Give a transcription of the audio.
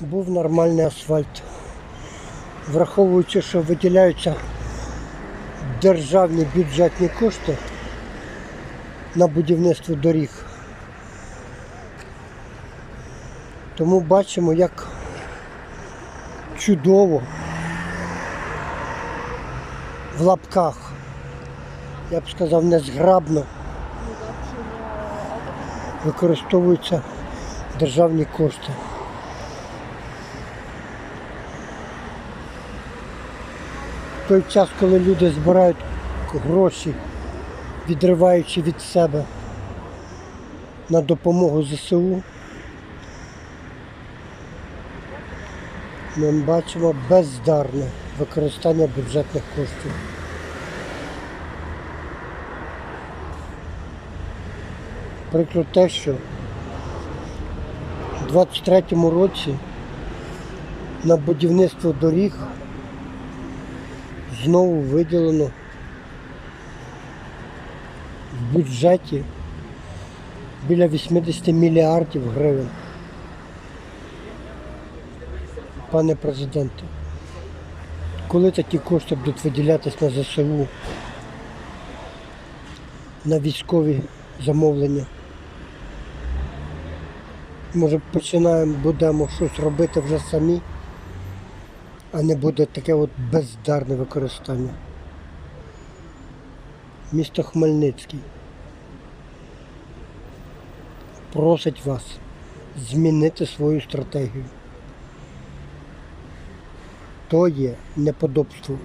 був нормальний асфальт. Враховуючи, що виділяються державні бюджетні кошти на будівництво доріг. Тому бачимо, як чудово в лапках, я б сказав, незграбно використовуються державні кошти. В той час, коли люди збирають гроші, відриваючи від себе на допомогу ЗСУ, ми бачимо бездарне використання бюджетних коштів. Прикро те, що у 23-му році на будівництво доріг знову виділено в бюджеті біля 80 мільярдів гривень. Пане президенте, коли такі кошти будуть виділятись на ЗСУ, на військові замовлення? Може починаємо, будемо щось робити вже самі, а не буде таке от бездарне використання. Місто Хмельницький просить вас змінити свою стратегію. То є неподобство.